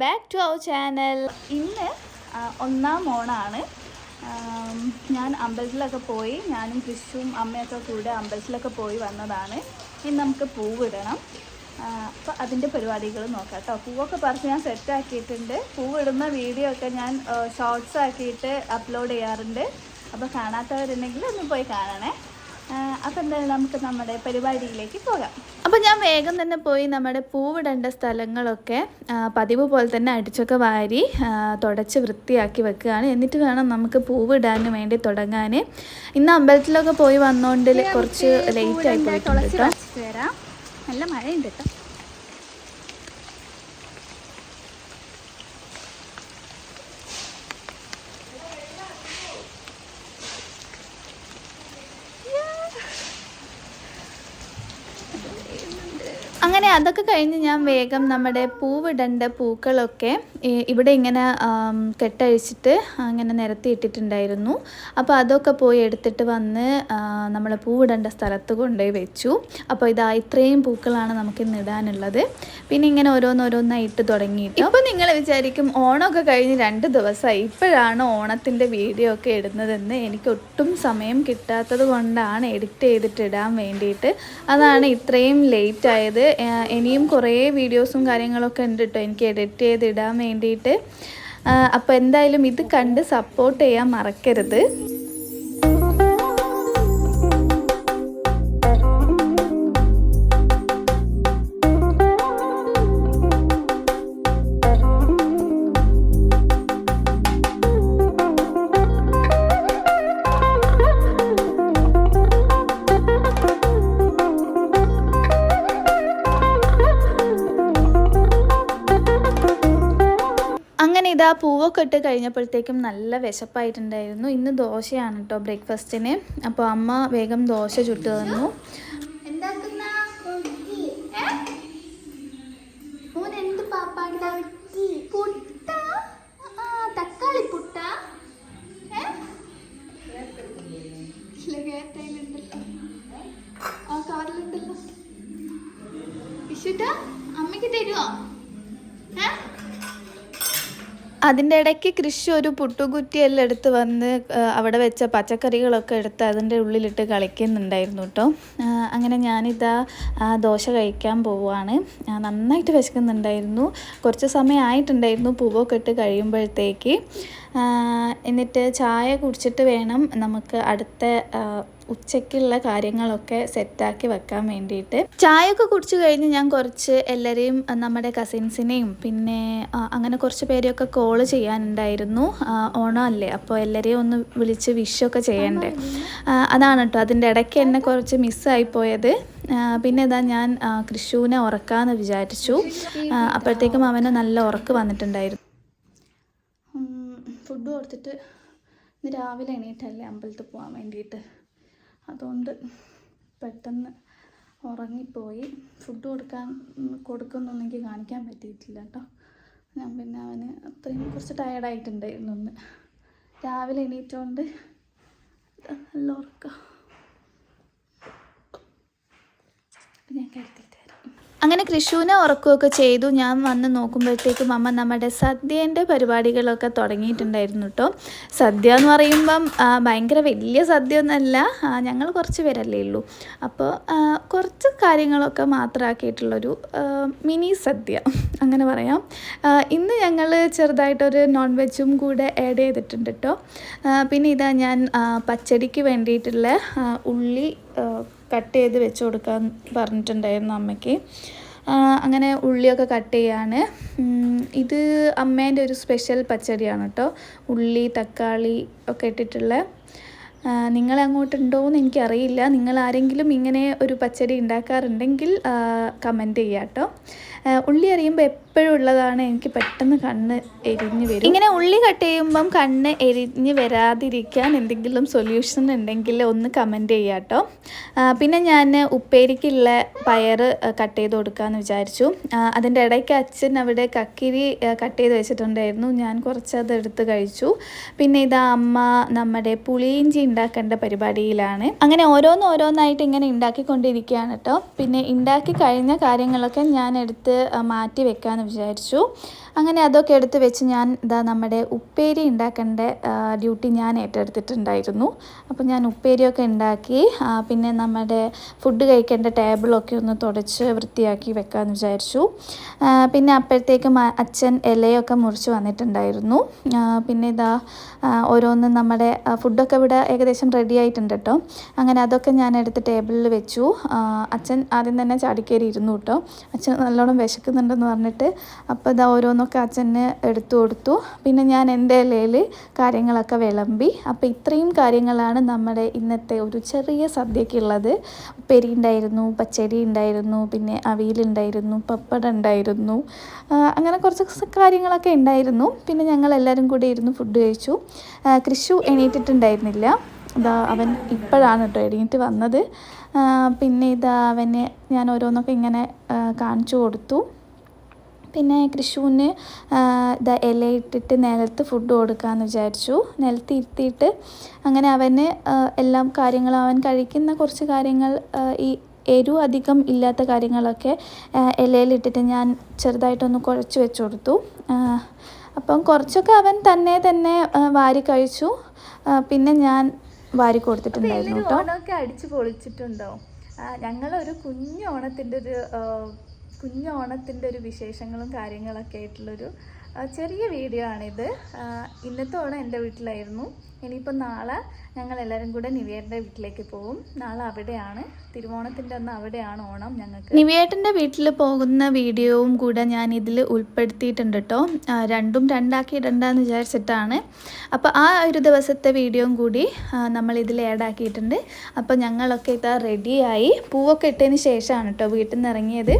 Back to our channel. ഇന്ന് ഒന്നാം ഓണാണ് ഞാൻ അമ്പലത്തിലൊക്കെ പോയി ഞാനും കൃഷും അമ്മയൊക്കെ കൂടെ അമ്പലത്തിലൊക്കെ പോയി വന്നതാണ്. ഇനി നമുക്ക് പൂവിടണം. അപ്പോൾ അതിന്റെ പരിപാടികൾ നോക്കാം കേട്ടോ. പൂവൊക്കെ പറിച്ച് ഞാൻ സെറ്റാക്കിയിട്ടുണ്ട് പൂവിടുന്ന വീഡിയോ ഒക്കെ ഞാൻ ഷോർട്സ് ആക്കിയിട്ട് അപ്ലോഡ് ചെയ്യാറുണ്ട്. അപ്പോൾ കാണാത്തവരുണ്ടെങ്കിൽ ഒന്ന് പോയി കാണണേ. അപ്പം എന്തായാലും നമുക്ക് നമ്മുടെ പരിപാടിയിലേക്ക് പോകാം. അപ്പം ഞാൻ വേഗം തന്നെ പോയി നമ്മുടെ പൂവിടേണ്ട സ്ഥലങ്ങളൊക്കെ പതിവ് പോലെ തന്നെ അടിച്ചൊക്കെ വാരി തുടച്ച് വൃത്തിയാക്കി വെക്കുകയാണ്. എന്നിട്ട് വേണം നമുക്ക് പൂവിടാൻ വേണ്ടി തുടങ്ങാൻ ഇന്ന് അമ്പലത്തിലൊക്കെ പോയി വന്നോണ്ടിൽ കുറച്ച് ലേറ്റ് ആയി പോയിട്ടുണ്ട് കേട്ടോ. വരാം നല്ല മഴയുണ്ട് കേട്ടോ. അങ്ങനെ അതൊക്കെ കഴിഞ്ഞ് ഞാൻ വേഗം നമ്മുടെ പൂവിടേണ്ട പൂക്കളൊക്കെ ഇവിടെ ഇങ്ങനെ കെട്ടഴിച്ചിട്ട് അങ്ങനെ നിരത്തി ഇട്ടിട്ടുണ്ടായിരുന്നു. അപ്പോൾ അതൊക്കെ പോയി എടുത്തിട്ട് വന്ന് നമ്മൾ പൂവിടേണ്ട സ്ഥലത്ത് കൊണ്ടുപോയി വെച്ചു. അപ്പോൾ ഇതാ ഇത്രയും പൂക്കളാണ് നമുക്ക് ഇന്ന് ഇടാനുള്ളത്. പിന്നെ ഇങ്ങനെ ഓരോന്നോരോന്നായിട്ട് തുടങ്ങിയിട്ട്. അപ്പോൾ നിങ്ങൾ വിചാരിക്കും ഓണമൊക്കെ കഴിഞ്ഞ് രണ്ട് ദിവസമായി. ഇപ്പോഴാണ് ഓണത്തിന്റെ വീഡിയോ ഒക്കെ ഇടുന്നതെന്ന് എനിക്ക് ഒട്ടും സമയം കിട്ടാത്തത് കൊണ്ടാണ് എഡിറ്റ് ചെയ്തിട്ട് ഇടാൻ വേണ്ടിയിട്ട്. അതാണ് ഇത്രയും ലേറ്റ് ആയത്. ഇനിയും കുറേ വീഡിയോസും കാര്യങ്ങളൊക്കെ ഉണ്ട് കേട്ടോ എനിക്ക് എഡിറ്റ് ചെയ്തിടാൻ വേണ്ടിയിട്ട്. അപ്പോൾ എന്തായാലും ഇത് കണ്ട് സപ്പോർട്ട് ചെയ്യാൻ മറക്കരുത്. പൂവൊക്കെ ഇട്ട് കഴിഞ്ഞപ്പോഴത്തേക്കും നല്ല വിശപ്പായിട്ടുണ്ടായിരുന്നു. ഇന്ന് ദോശയാണ് കേട്ടോ ബ്രേക്ക്ഫാസ്റ്റിന്. അപ്പോൾ അമ്മ വേഗം ദോശ ചുട്ട് തന്നു. തക്കാളി പുട്ട. അതിന്റെ ഇടയ്ക്ക് കൃഷി ഒരു പുട്ടുകുറ്റിയെല്ലാം എടുത്ത് വന്ന് അവിടെ വെച്ച പച്ചക്കറികളൊക്കെ എടുത്ത് അതിന്റെ ഉള്ളിലിട്ട് കളിക്കുന്നുണ്ടായിരുന്നു കേട്ടോ. അങ്ങനെ ഞാനിതാ ദോശ കഴിക്കാൻ പോവുകയാണ്. നന്നായിട്ട് വിശക്കുന്നുണ്ടായിരുന്നു. കുറച്ച് സമയം ആയിട്ടുണ്ടായിരുന്നു പൂവൊക്കെ ഇട്ട് കഴിയുമ്പോഴത്തേക്ക്. എന്നിട്ട് ചായ കുടിച്ചിട്ട് വേണം നമുക്ക് അടുത്ത ഉച്ചയ്ക്കുള്ള കാര്യങ്ങളൊക്കെ സെറ്റാക്കി വെക്കാൻ വേണ്ടിയിട്ട്. ചായയൊക്കെ കുടിച്ചു കഴിഞ്ഞ് ഞാൻ കുറച്ച് എല്ലാവരെയും നമ്മുടെ കസിൻസിനെയും പിന്നെ അങ്ങനെ കുറച്ച് പേരെയൊക്കെ കോൾ ചെയ്യാനുണ്ടായിരുന്നു. ഓണമല്ലേ? അപ്പോൾ എല്ലാവരെയും ഒന്ന് വിളിച്ച് വിഷൊക്കെ ചെയ്യണ്ടേ? അതാണ് കേട്ടോ അതിന്റെ ഇടയ്ക്ക് എന്നെ കുറച്ച് മിസ്സായി പോയത്. പിന്നെ ഇതാ ഞാൻ കൃഷുവിനെ ഉറക്കാമെന്ന് വിചാരിച്ചു. അപ്പോഴത്തേക്കും അവന് നല്ല ഉറക്ക് വന്നിട്ടുണ്ടായിരുന്നു. ഫുഡ് കൊടുത്തിട്ട് ഇന്ന് രാവിലെ എണീറ്റല്ലേ അമ്പലത്തിൽ പോകാൻ വേണ്ടിയിട്ട്? അതുകൊണ്ട് പെട്ടെന്ന് ഉറങ്ങിപ്പോയി. ഫുഡ് കൊടുക്കാൻ ഉം, കൊടുക്കുന്നൊന്നും എനിക്ക് കാണിക്കാൻ പറ്റിയിട്ടില്ല കേട്ടോ. ഞാൻ പിന്നെ അവന് അത്രയും കുറച്ച് ടയർഡായിട്ടുണ്ടായിരുന്നു ഒന്ന് രാവിലെ എണീറ്റോണ്ട് നല്ല ഉറക്കം. ഞാൻ കരുതിയിട്ട് അങ്ങനെ കൃഷുവിനെ ഉറക്കുകയൊക്കെ ചെയ്തു. ഞാൻ വന്ന് നോക്കുമ്പോഴത്തേക്കും അമ്മ നമ്മുടെ സദ്യേന്റെ പരിപാടികളൊക്കെ തുടങ്ങിയിട്ടുണ്ടായിരുന്നു കേട്ടോ സദ്യ എന്ന് പറയുമ്പം ഭയങ്കര വലിയ സദ്യ ഒന്നല്ല ഞങ്ങൾ കുറച്ച് പേരല്ലേ ഉള്ളൂ. അപ്പോൾ കുറച്ച് കാര്യങ്ങളൊക്കെ മാത്രമാക്കിയിട്ടുള്ളൊരു മിനി സദ്യ അങ്ങനെ പറയാം. ഇന്ന് ഞങ്ങൾ ചെറുതായിട്ടൊരു നോൺ വെജും കൂടെ ആഡ് ചെയ്തിട്ടുണ്ട് കേട്ടോ പിന്നെ ഇതാ ഞാൻ പച്ചടിക്ക് വേണ്ടിയിട്ടുള്ള ഉള്ളി കട്ട് ചെയ്ത് വെച്ച് കൊടുക്കാൻ പറഞ്ഞിട്ടുണ്ടായിരുന്നു അമ്മയ്ക്ക്. അങ്ങനെ ഉള്ളിയൊക്കെ കട്ട് ചെയ്യാണ്. ഇത് അമ്മേന്റെ ഒരു സ്പെഷ്യൽ പച്ചടിയാണ് കേട്ടോ ഉള്ളി തക്കാളി ഒക്കെ ഇട്ടിട്ടുള്ള. നിങ്ങൾ അങ്ങോട്ടുണ്ടോയെന്ന് എനിക്കറിയില്ല. നിങ്ങൾ ആരെങ്കിലും ഇങ്ങനെ ഒരു പച്ചടി ഉണ്ടാക്കാറുണ്ടെങ്കിൽ കമന്റ് ചെയ്യാം കേട്ടോ ഉള്ളി അറിയുമ്പോൾ എപ്പോഴും ഉള്ളതാണ് എനിക്ക് പെട്ടെന്ന് കണ്ണ് എരിഞ്ഞ് വരും. ഇങ്ങനെ ഉള്ളി കട്ട് ചെയ്യുമ്പം കണ്ണ് എരിഞ്ഞ് വരാതിരിക്കാൻ എന്തെങ്കിലും സൊല്യൂഷൻ ഉണ്ടെങ്കിൽ ഒന്ന് കമന്റ് ചെയ്യാം കേട്ടോ പിന്നെ ഞാൻ ഉപ്പേരിക്കുള്ള പയർ കട്ട് ചെയ്ത് കൊടുക്കാമെന്ന് വിചാരിച്ചു. അതിന്റെ ഇടയ്ക്ക് അച്ഛൻ അവിടെ കക്കിരി കട്ട് ചെയ്ത് വെച്ചിട്ടുണ്ടായിരുന്നു. ഞാൻ കുറച്ച് അത് എടുത്ത് കഴിച്ചു. പിന്നെ ഇതാ അമ്മ നമ്മുടെ പുളിയിഞ്ചി ഉണ്ടാക്കേണ്ട പരിപാടിയിലാണ്. അങ്ങനെ ഓരോന്ന് ഓരോന്നായിട്ട് ഇങ്ങനെ ഉണ്ടാക്കിക്കൊണ്ടിരിക്കുകയാണ് കേട്ടോ പിന്നെ ഉണ്ടാക്കി കഴിഞ്ഞ കാര്യങ്ങളൊക്കെ ഞാൻ എടുത്ത് മാറ്റി വെക്കാമെന്ന് വിചാരിച്ചു. അങ്ങനെ അതൊക്കെ എടുത്ത് വെച്ച് ഞാൻ ഇതാ നമ്മുടെ ഉപ്പേരി ഉണ്ടാക്കേണ്ട ഡ്യൂട്ടി ഞാൻ ഏറ്റെടുത്തിട്ടുണ്ടായിരുന്നു. അപ്പോൾ ഞാൻ ഉപ്പേരിയൊക്കെ ഉണ്ടാക്കി പിന്നെ നമ്മുടെ ഫുഡ് കഴിക്കേണ്ട ടേബിളൊക്കെ ഒന്ന് തുടച്ച് വൃത്തിയാക്കി വെക്കാമെന്ന് വിചാരിച്ചു. പിന്നെ അപ്പോഴത്തേക്കും അച്ഛൻ ഇലയൊക്കെ മുറിച്ച് വന്നിട്ടുണ്ടായിരുന്നു. പിന്നെ ഇതാ ഓരോന്ന് നമ്മുടെ ഫുഡൊക്കെ ഇവിടെ ഏകദേശം റെഡി ആയിട്ടുണ്ട് കേട്ടോ അങ്ങനെ അതൊക്കെ ഞാൻ എടുത്ത് ടേബിളിൽ വെച്ചു. അച്ഛൻ ആദ്യം തന്നെ ചാടിക്കേറി ഇരുന്നു കേട്ടോ അച്ഛൻ നല്ലോണം വിശക്കുന്നുണ്ടെന്ന് പറഞ്ഞിട്ട് അപ്പോൾ ഇതാ ഓരോന്നൊക്കെ അച്ഛന് എടുത്തു കൊടുത്തു. പിന്നെ ഞാൻ എന്റെ ഇലയിൽ കാര്യങ്ങളൊക്കെ വിളമ്പി. അപ്പോൾ ഇത്രയും കാര്യങ്ങളാണ് നമ്മുടെ ഇന്നത്തെ ഒരു ചെറിയ സദ്യക്കുള്ളത് ഉപ്പേരി ഉണ്ടായിരുന്നു പച്ചരി ഉണ്ടായിരുന്നു പിന്നെ അവിയലുണ്ടായിരുന്നു പപ്പട ഉണ്ടായിരുന്നു. അങ്ങനെ കുറച്ച് കാര്യങ്ങളൊക്കെ ഉണ്ടായിരുന്നു. പിന്നെ ഞങ്ങൾ എല്ലാവരും കൂടി ഇരുന്ന് ഫുഡ് കഴിച്ചു. കൃഷു എണീറ്റിട്ടുണ്ടായിരുന്നില്ല. ഇതാ അവൻ ഇപ്പോഴാണ് കേട്ടോ എഴുന്നേറ്റ് വന്നത്. പിന്നെ ഇതാ അവന് ഞാൻ ഓരോന്നൊക്കെ ഇങ്ങനെ കാണിച്ചു കൊടുത്തു. പിന്നെ കൃഷുവിന് ഇലയിട്ടിട്ട് നിലത്ത് ഫുഡ് കൊടുക്കാമെന്ന് വിചാരിച്ചു. നിലത്ത് ഇരുത്തിയിട്ട് അങ്ങനെ അവന് എല്ലാം കാര്യങ്ങളും അവൻ കഴിക്കുന്ന കുറച്ച് കാര്യങ്ങൾ ഈ എരിവ് അധികം ഇല്ലാത്ത കാര്യങ്ങളൊക്കെ ഇലയിലിട്ടിട്ട് ഞാൻ ചെറുതായിട്ടൊന്ന് കുഴച്ച് വെച്ച് കൊടുത്തു. അപ്പം കുറച്ചൊക്കെ അവൻ തന്നെ തന്നെ വാരി കഴിച്ചു. പിന്നെ ഞാൻ വാരി കൊടുത്തിട്ടുണ്ടായിരുന്നു കേട്ടോ. ഓണമൊക്കെ അടിച്ചു പൊളിച്ചിട്ടുണ്ടോ? ഞങ്ങൾ ഞങ്ങളൊരു കുഞ്ഞു ഓണത്തിന്റെ ഒരു കുഞ്ഞു ഓണത്തിന്റെ ഒരു വിശേഷങ്ങളും കാര്യങ്ങളൊക്കെ ആയിട്ടുള്ളൊരു ചെറിയ വീഡിയോ ആണിത്. ഇന്നത്തെ ഓണം എന്റെ വീട്ടിലായിരുന്നു. ഇനിയിപ്പോൾ നാളെ ഞങ്ങൾ എല്ലാവരും കൂടെ നിവേറിന്റെ വീട്ടിലേക്ക് പോകും നാളെ അവിടെയാണ്. തിരുവോണത്തിന്റെ അന്ന് അവിടെയാണ് ഓണം ഞങ്ങൾക്ക്. നിവേട്ടന്റെ വീട്ടിൽ പോകുന്ന വീഡിയോവും കൂടെ ഞാൻ ഇതിൽ ഉൾപ്പെടുത്തിയിട്ടുണ്ട് കേട്ടോ രണ്ടും രണ്ടാക്കി ഇടണ്ടെന്ന് വിചാരിച്ചിട്ടാണ്. അപ്പോൾ ആ ഒരു ദിവസത്തെ വീഡിയോയും കൂടി നമ്മൾ ഇതിൽ ആക്കിയിട്ടുണ്ട്. അപ്പോൾ ഞങ്ങളൊക്കെ ഇതാ റെഡിയായി പൂവൊക്കെ ഇട്ടതിന് ശേഷമാണ് കേട്ടോ വീട്ടിൽ നിന്ന് ഇറങ്ങിയത്.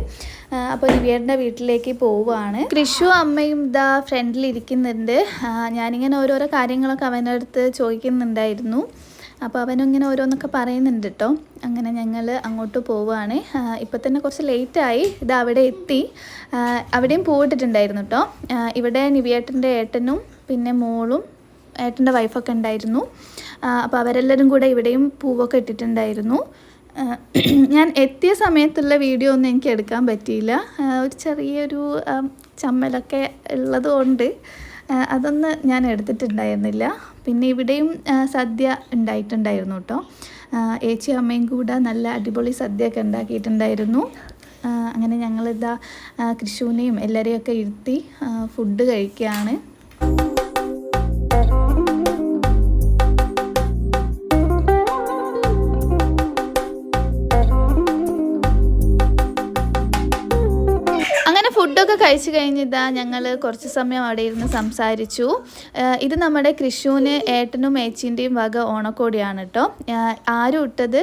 അപ്പോൾ നിവേട്ടന്റെ വീട്ടിലേക്ക് പോവുകയാണ്. കൃഷു അമ്മയും ഇതാ ഫ്രണ്ടിൽ ഇരിക്കുന്നുണ്ട്. ഞാനിങ്ങനെ ഓരോരോ കാര്യങ്ങളൊക്കെ അവനടുത്ത് ചോദിക്കുന്നുണ്ടായിരുന്നു. അപ്പോൾ അവനും ഇങ്ങനെ ഓരോന്നൊക്കെ പറയുന്നുണ്ട് കേട്ടോ അങ്ങനെ ഞങ്ങൾ അങ്ങോട്ട് പോവുകയാണ് ഇപ്പോൾ തന്നെ കുറച്ച് ലേറ്റായി ഇത് അവിടെ എത്തി. അവിടെയും പോയിട്ടിട്ടുണ്ടായിരുന്നു കേട്ടോ ഇവിടെ നിവിയേട്ടന്റെ ഏട്ടനും പിന്നെ മോളും ഏട്ടന്റെ വൈഫൊക്കെ ഉണ്ടായിരുന്നു. അപ്പോൾ അവരെല്ലാവരും കൂടെ ഇവിടെയും പൂവൊക്കെ ഇട്ടിട്ടുണ്ടായിരുന്നു. ഞാൻ എത്തിയ സമയത്തുള്ള വീഡിയോ ഒന്നും എനിക്ക് എടുക്കാൻ പറ്റിയില്ല. ഒരു ചെറിയൊരു ചമ്മലൊക്കെ ഉള്ളതുകൊണ്ട് അതൊന്ന് ഞാൻ എടുത്തിട്ടുണ്ടായിരുന്നില്ല. പിന്നെ ഇവിടെയും സദ്യ ഉണ്ടായിട്ടുണ്ടായിരുന്നു കേട്ടോ ഏച്ചി അമ്മയും കൂടെ നല്ല അടിപൊളി സദ്യയൊക്കെ ഉണ്ടാക്കിയിട്ടുണ്ടായിരുന്നു. അങ്ങനെ ഞങ്ങളിതാ കൃഷുവിനെയും എല്ലാവരെയൊക്കെ ഇരുത്തി ഫുഡ് കഴിക്കുകയാണ്. കഴിച്ചു കഴിഞ്ഞിതാ ഞങ്ങൾ കുറച്ച് സമയം അവിടെ ഇരുന്ന് സംസാരിച്ചു. ഇത് നമ്മുടെ കൃഷുവിന് ഏട്ടനും ഏച്ചിന്റെയും വക ഓണക്കോടിയാണ് കേട്ടോ ആരും ഇട്ടത്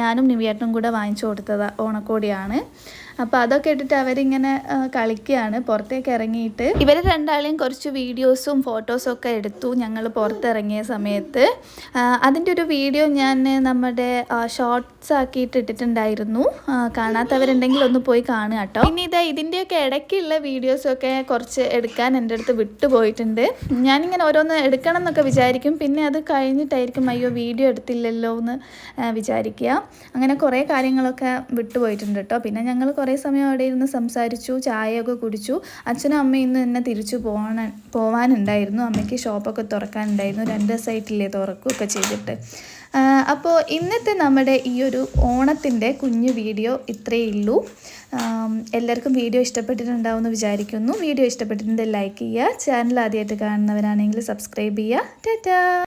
ഞാനും നിവിയേട്ടനും കൂടെ വാങ്ങിച്ചു കൊടുത്തത് ഓണക്കോടിയാണ്. അപ്പോൾ അതൊക്കെ ഇട്ടിട്ട് അവരിങ്ങനെ കളിക്കുകയാണ് പുറത്തേക്ക് ഇറങ്ങിയിട്ട്. ഇവർ രണ്ടാളെയും കുറച്ച് വീഡിയോസും ഫോട്ടോസും ഒക്കെ എടുത്തു ഞങ്ങൾ പുറത്തിറങ്ങിയ സമയത്ത്. അതിന്റെ ഒരു വീഡിയോ ഞാൻ നമ്മുടെ ഷോർട്സ് ആക്കിയിട്ട് ഇട്ടിട്ടുണ്ടായിരുന്നു. കാണാത്തവരുണ്ടെങ്കിൽ ഒന്ന് പോയി കാണുക കേട്ടോ. പിന്നെ ഇതാ ഇതിന്റെയൊക്കെ ഇടയ്ക്കുള്ള വീഡിയോസൊക്കെ കുറച്ച് എടുക്കാൻ എന്റെ അടുത്ത് വിട്ടുപോയിട്ടുണ്ട്. ഞാനിങ്ങനെ ഓരോന്ന് എടുക്കണം എന്നൊക്കെ വിചാരിക്കും. പിന്നെ അത് കഴിഞ്ഞിട്ടായിരിക്കും അയ്യോ വീഡിയോ എടുത്തില്ലല്ലോ എന്ന് വിചാരിക്കുക. അങ്ങനെ കുറേ കാര്യങ്ങളൊക്കെ വിട്ടുപോയിട്ടുണ്ട് കേട്ടോ. പിന്നെ ഞങ്ങൾ കുറേ സമയം അവിടെ ഇരുന്ന് സംസാരിച്ചു ചായയൊക്കെ കുടിച്ചു. അച്ഛനും അമ്മയും ഇന്ന് തന്നെ തിരിച്ചു പോകാൻ പോകാനുണ്ടായിരുന്നു അമ്മയ്ക്ക് ഷോപ്പൊക്കെ തുറക്കാനുണ്ടായിരുന്നു. രണ്ട് ദിവസമായിട്ടില്ലേ തുറക്കുകയൊക്കെ ചെയ്തിട്ട്. അപ്പോൾ ഇന്നത്തെ നമ്മുടെ ഈ ഒരു ഓണത്തിന്റെ കുഞ്ഞു വീഡിയോ ഇത്രയേ ഉള്ളൂ. എല്ലാവർക്കും വീഡിയോ ഇഷ്ടപ്പെട്ടിട്ടുണ്ടാവുമെന്ന് വിചാരിക്കുന്നു. വീഡിയോ ഇഷ്ടപ്പെട്ടിട്ടുണ്ടെങ്കിൽ ലൈക്ക് ചെയ്യുക. ചാനൽ ആദ്യമായിട്ട് കാണുന്നവരാണെങ്കിൽ സബ്സ്ക്രൈബ് ചെയ്യുക. ടാറ്റാ!